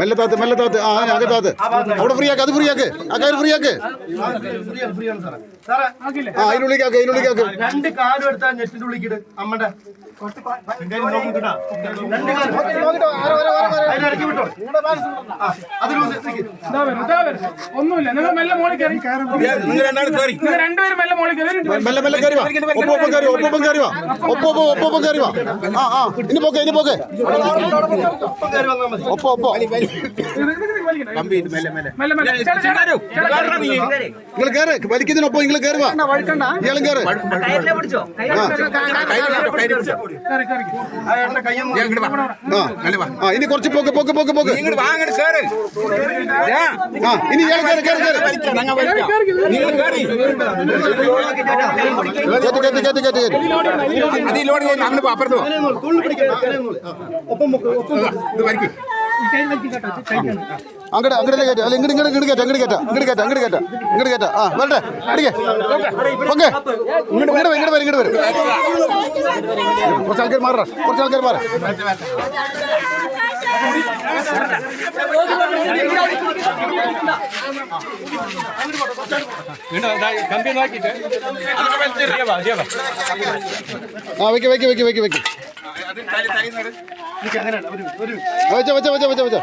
മെല്ലെ താത്ത് മെല്ലെ താത്ത്. ആ അകത്താത്ത് അവിടെ ഫ്രീ ആക്ക് അത് ഫ്രീ ആക്ക്. ആ കയറ് ഫ്രീ ആക്ക്. ആ അതിനുള്ളിലേക്ക് ആക്ക് അതിനുള്ളിലേക്ക് ആക്ക്. രണ്ട് കാലും എടുത്താൽ നെറ്റിന്റെ ഉള്ളിക്കിട് അമ്മയുടെ രണ്ട് കാലും. ഒന്നുമില്ല. നിങ്ങൾ മെല്ലെ മോളിൽ കയറി. നിങ്ങൾ രണ്ടുപേരും മെല്ലെ മോളിൽ കയറി. മെല്ലെ മെല്ലെ കയറി ഒപ്പം കയറി ഒപ്പം കയറി വാ. ഒപ്പം ഒപ്പം കയറി വാ. ആ ആ ഇനി പോക്കെ ഇനി പോക്കെ. ഒപ്പം ഒപ്പം നിങ്ങൾ കയറ്. വലിക്കുന്നതിനൊപ്പം നിങ്ങൾ കയറി വാ ഇയാളും കയറ്. ആ ഇനി കുറച്ച് പോക്ക് പോക്ക് പോക്ക് പോക്ക്. ആ ഇനി ഇയാൾ കയറി കയറി കയറി. കൊണ്ട് അങ്ങോട്ട് പോ, അപ്പുറത്ത് ഒപ്പം ഒപ്പം. അങ്ങോട്ട് അങ്ങോട്ട് കയറ്റാം. അല്ല ഇങ്ങോട്ട് ഇങ്ങോട്ട് ഇങ്ങോട്ട് കയറ്റാം ഇങ്ങോട്ട് കയറ്റാം ഇങ്ങോട്ട് കയറ്റാം ഇങ്ങോട്ട് കയറ്റാം ഇങ്ങോട്ട് കയറ്റാം. ആ വരട്ടെ അടിക്കേ. ഓക്കെ ഇങ്ങോട്ട് വരും ഇങ്ങോട്ട് വരും ഇങ്ങോട്ട് വരും. കുറച്ച് ആൾക്കാർ മാറാം കുറച്ച് ആൾക്കാർ മാറാം. ആ വെക്ക് വെക്ക് വെക്ക് വെക്ക് വെക്ക്. വെച്ച വെച്ച വെച്ച വെച്ച വെച്ച.